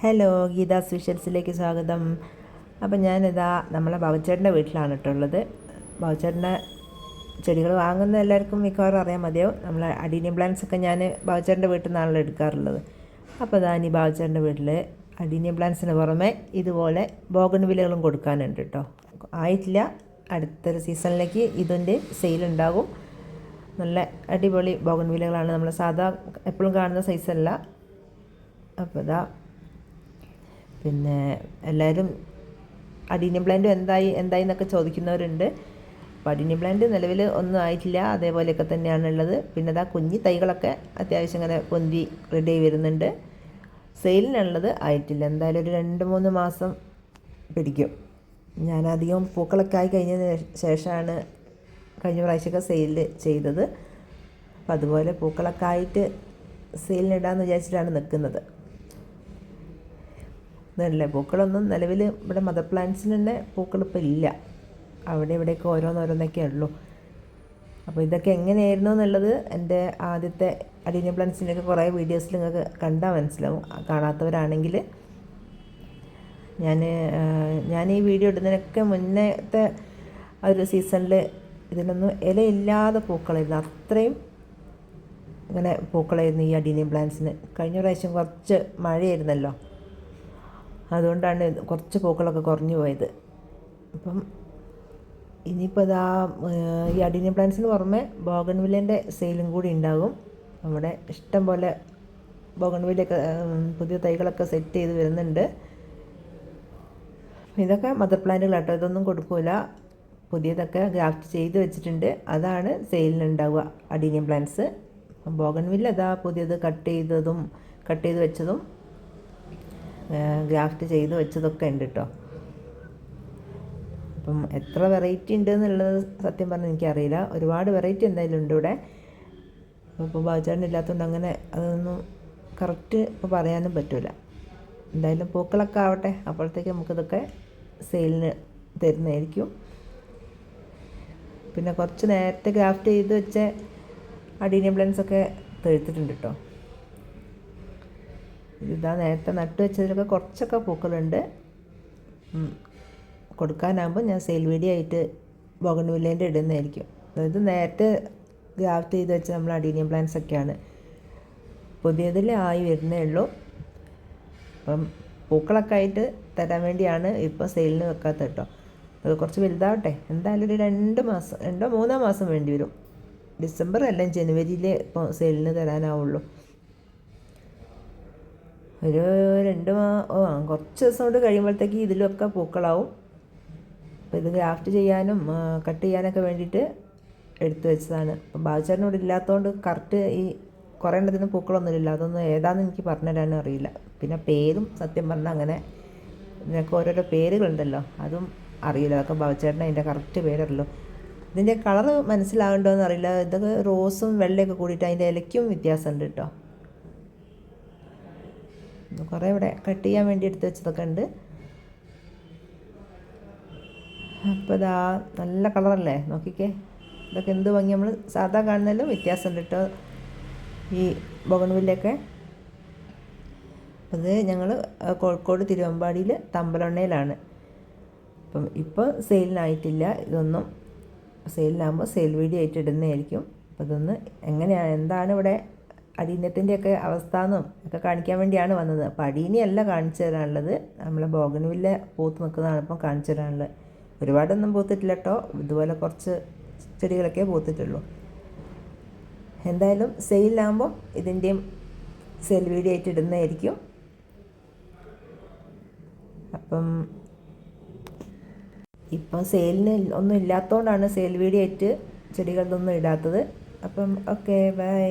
Hello Geetha സ്പെഷ്യൽസിലേക്ക് സ്വാഗതം. അപ്പം ഞാനിതാ നമ്മളെ ബാബുച്ചേട്ടന്റെ വീട്ടിലാണ് ഇട്ടുള്ളത് ബാബുച്ചേട്ടന്റെ ചെടികൾ വാങ്ങുന്ന എല്ലാവർക്കും മിക്കവാറും അറിയാൻ മതിയാവും. നമ്മളെ അഡീനിയം പ്ലാന്റ്സ് ഒക്കെ ഞാൻ ബാബുച്ചേട്ടന്റെ വീട്ടിൽ നിന്നാണല്ലോ എടുക്കാറുള്ളത്. അപ്പോൾ ഇതാ ഇനി ബാബുച്ചേട്ടന്റെ വീട്ടിൽ അഡീനിയം പ്ലാന്റ്സിന് പുറമെ ഇതുപോലെ ബോഗൺ വിലകളും കൊടുക്കാനുണ്ട് കേട്ടോ. ആയിട്ടില്ല. അടുത്തൊരു സീസണിലേക്ക് ഇതിന്റെ സെയിൽ ഉണ്ടാകും നല്ല അടിപൊളി ബോഗൺ വിലകളാണ്. നമ്മൾ സാധാ എപ്പോഴും കാണുന്ന സൈസല്ല. അപ്പോൾ ഇതാ പിന്നെ എല്ലാവരും അഡീനിയം പ്ലാന്റ് എന്തായി എന്തായി എന്നൊക്കെ ചോദിക്കുന്നവരുണ്ട്. അപ്പോൾ അഡീനിയം പ്ലാന്റ് നിലവിൽ ഒന്നും ആയിട്ടില്ല. അതേപോലെയൊക്കെ തന്നെയാണ് ഉള്ളത് പിന്നെ അതാ കുഞ്ഞി തൈകളൊക്കെ അത്യാവശ്യം ഇങ്ങനെ പൊന്തി റെഡി ആയി വരുന്നുണ്ട്. സെയിലിനുള്ളത് ആയിട്ടില്ല. എന്തായാലും ഒരു രണ്ട് മൂന്ന് മാസം പിടിക്കും. ഞാനധികം പൂക്കളൊക്കെ ആയി കഴിഞ്ഞതിന് ശേഷമാണ് കഴിഞ്ഞ പ്രാവശ്യമൊക്കെ സെയിൽ ചെയ്തത്. അപ്പം അതുപോലെ പൂക്കളൊക്കെ ആയിട്ട് സെയിലിനിടാമെന്ന് വിചാരിച്ചിട്ടാണ് നിൽക്കുന്നത് ഇതല്ലേ പൂക്കളൊന്നും നിലവിൽ ഇവിടെ മദർ പ്ലാന്റ്സിന് തന്നെ പൂക്കൾ ഇപ്പോൾ ഇല്ല. അവിടെ ഇവിടെയൊക്കെ ഓരോന്നോരോന്നൊക്കെ ഉള്ളൂ. അപ്പോൾ ഇതൊക്കെ എങ്ങനെയായിരുന്നു എന്നുള്ളത് എന്റെ ആദ്യത്തെ അഡീനിയ പ്ലാന്റ്സിന്റെയൊക്കെ കുറേ വീഡിയോസിൽ നിങ്ങൾക്ക് കണ്ടാൽ മനസ്സിലാവും. കാണാത്തവരാണെങ്കിൽ ഞാൻ ഞാൻ ഈ വീഡിയോ ഇടുന്നതിനൊക്കെ മുന്നത്തെ ഒരു സീസണിൽ ഇതിനൊന്നും ഇലയില്ലാതെ പൂക്കളായിരുന്നു. അത്രയും ഇങ്ങനെ പൂക്കളായിരുന്നു ഈ അഡീനിയം പ്ലാന്റ്സിന് കഴിഞ്ഞ പ്രാവശ്യം കുറച്ച് മഴയായിരുന്നല്ലോ. അതുകൊണ്ടാണ് കുറച്ച് പൂക്കളൊക്കെ കുറഞ്ഞു പോയത്. അപ്പം ഇനിയിപ്പോൾ ഇതാ ഈ അഡീനിയം പ്ലാന്റ്സിന് പുറമെ ബോഗൺവില്ലേന്റെ സെയിലും കൂടി ഉണ്ടാകും. നമ്മുടെ ഇഷ്ടം പോലെ ബോഗൺവില്ലൊക്കെ പുതിയ തൈകളൊക്കെ സെറ്റ് ചെയ്ത് വരുന്നുണ്ട്. ഇതൊക്കെ മദർ പ്ലാന്റുകളാട്ടോ. ഇതൊന്നും കൊടുക്കില്ല പുതിയതൊക്കെ ഗ്രാഫ്റ്റ് ചെയ്ത് വെച്ചിട്ടുണ്ട്. അതാണ് സെയിലിനുണ്ടാവുക അഡീനിയം പ്ലാന്റ്സ്. ബോഗൺവില്ല അതാ പുതിയത് കട്ട് ചെയ്തതും കട്ട് ചെയ്ത് വെച്ചതും ഗ്രാഫ്റ്റ് ചെയ്ത് വെച്ചതൊക്കെ ഉണ്ട് കേട്ടോ അപ്പം എത്ര വെറൈറ്റി ഉണ്ട് എന്നുള്ളത് സത്യം പറഞ്ഞാൽ എനിക്കറിയില്ല. ഒരുപാട് വെറൈറ്റി എന്തായാലും ഉണ്ട് ഇവിടെ. അപ്പോൾ ബാജാറിന് ഇല്ലാത്തതുകൊണ്ട് അങ്ങനെ അതൊന്നും കറക്റ്റ് ഇപ്പോൾ പറയാനും പറ്റില്ല എന്തായാലും പൂക്കളൊക്കെ ആവട്ടെ. അപ്പോഴത്തേക്ക് നമുക്കിതൊക്കെ സെയിലിന് തരുന്നതായിരിക്കും. പിന്നെ കുറച്ച് നേരത്തെ ഗ്രാഫ്റ്റ് ചെയ്ത് വെച്ച അഡീനിയം ബ്ലൻസൊക്കെ തെഴുത്തിട്ടുണ്ട് കേട്ടോ ഇതാ നേരത്തെ നട്ടു വെച്ചതിലൊക്കെ കുറച്ചൊക്കെ പൂക്കളുണ്ട്. കൊടുക്കാനാകുമ്പോൾ ഞാൻ സെയിൽ വീഡിയോ ആയിട്ട് ബോഗൺവില്ലേന്റെ ഇടുന്നതായിരിക്കും. അതായത് നേരത്തെ ഗ്രാഫ്റ്റ് ചെയ്ത് വെച്ച നമ്മൾ അഡീനിയം പ്ലാന്റ്സ് ഒക്കെയാണ്. പുതിയതിൽ ആയി വരുന്നേ ഉള്ളൂ. അപ്പം പൂക്കളൊക്കെ ആയിട്ട് തരാൻ വേണ്ടിയാണ് ഇപ്പോൾ സെയിലിന് വെക്കാത്ത കേട്ടോ. അത് കുറച്ച് വലുതാവട്ടെ. എന്തായാലും ഒരു രണ്ട് മാസം രണ്ടോ മൂന്നോ മാസം വേണ്ടി വരും. ഡിസംബർ അല്ലെങ്കിൽ ജനുവരിയിൽ ഇപ്പോൾ സെയിലിന് തരാനാവുള്ളൂ. ഒരു രണ്ട് കുറച്ച് ദിവസം കൊണ്ട് കഴിയുമ്പോഴത്തേക്ക് ഇതിലൊക്കെ പൂക്കളാവും. അപ്പോൾ ഇത് ഗ്രാഫ്റ്റ് ചെയ്യാനും കട്ട് ചെയ്യാനൊക്കെ വേണ്ടിയിട്ട് എടുത്തു വെച്ചതാണ്. അപ്പം ബാബുചാരനോട് ഇല്ലാത്തതുകൊണ്ട് കറക്റ്റ് ഈ കുറേ എണ്ണത്തിന് പൂക്കളൊന്നുമില്ല അതൊന്നും ഏതാണെന്ന് എനിക്ക് പറഞ്ഞു തരാനും അറിയില്ല. പിന്നെ പേരും സത്യം പറഞ്ഞാൽ അങ്ങനെ ഇതിനൊക്കെ ഓരോരോ പേരുകളുണ്ടല്ലോ. അതും അറിയില്ല. അതൊക്കെ ബാബുചേട്ടൻ അതിന്റെ കറക്റ്റ് പേരല്ലോ ഇതിന്റെ കളറ് മനസ്സിലാകണ്ടോ എന്നറിയില്ല. ഇതൊക്കെ റോസും വെള്ളയൊക്കെ കൂടിയിട്ട് അതിന്റെ ഇലയ്ക്കും വ്യത്യാസമുണ്ട് കേട്ടോ. കുറേ ഇവിടെ കട്ട് ചെയ്യാൻ വേണ്ടി എടുത്ത് വെച്ചതൊക്കെ ഉണ്ട്. അപ്പോൾ ഇതാ നല്ല കളറല്ലേ? നോക്കിക്കേ. ഇതൊക്കെ എന്ത് ഭംഗി? നമ്മൾ സാധാ കാണുന്നതിലും വ്യത്യാസമുണ്ട് കേട്ടോ ഈ ബൊഗൺവില്ലൊക്കെ അത് ഞങ്ങൾ കോഴിക്കോട് തിരുവമ്പാടിയിൽ തമ്പലൊണ്ണയിലാണ്. അപ്പം ഇപ്പോൾ സെയിലിനായിട്ടില്ല. ഇതൊന്നും സെയിലിനാകുമ്പോൾ സെയിൽ വീഡിയോ ആയിട്ട് ഇടുന്നതായിരിക്കും. അപ്പോൾ ഇതൊന്ന് എങ്ങനെയാണ് എന്താണ് ഇവിടെ അടീനത്തിന്റെയൊക്കെ അവസ്ഥ എന്നും ഒക്കെ കാണിക്കാൻ വേണ്ടിയാണ് വന്നത്. അപ്പോൾ അടീനെയല്ല കാണിച്ചു തരാനുള്ളത്. നമ്മളെ ബോഗൻവില്ല പൂത്ത് നിൽക്കുന്നതാണ് ഇപ്പം കാണിച്ചു തരാനുള്ളത്. ഒരുപാടൊന്നും പൂത്തിട്ടില്ല കേട്ടോ. ഇതുപോലെ കുറച്ച് ചെടികളൊക്കെ പൂത്തിട്ടുള്ളൂ. എന്തായാലും സെയിലാകുമ്പം ഇതിന്റെയും സെയിൽ വീഡിയോ ആയിട്ട് ഇടുന്നതായിരിക്കും. അപ്പം ഇപ്പം സെയിലിന് ഒന്നും ഇല്ലാത്തതുകൊണ്ടാണ് സെയിൽ വീഡിയോ ആയിട്ട് ചെടികളിലൊന്നും ഇടാത്തത്. അപ്പം ഓക്കെ ബൈ.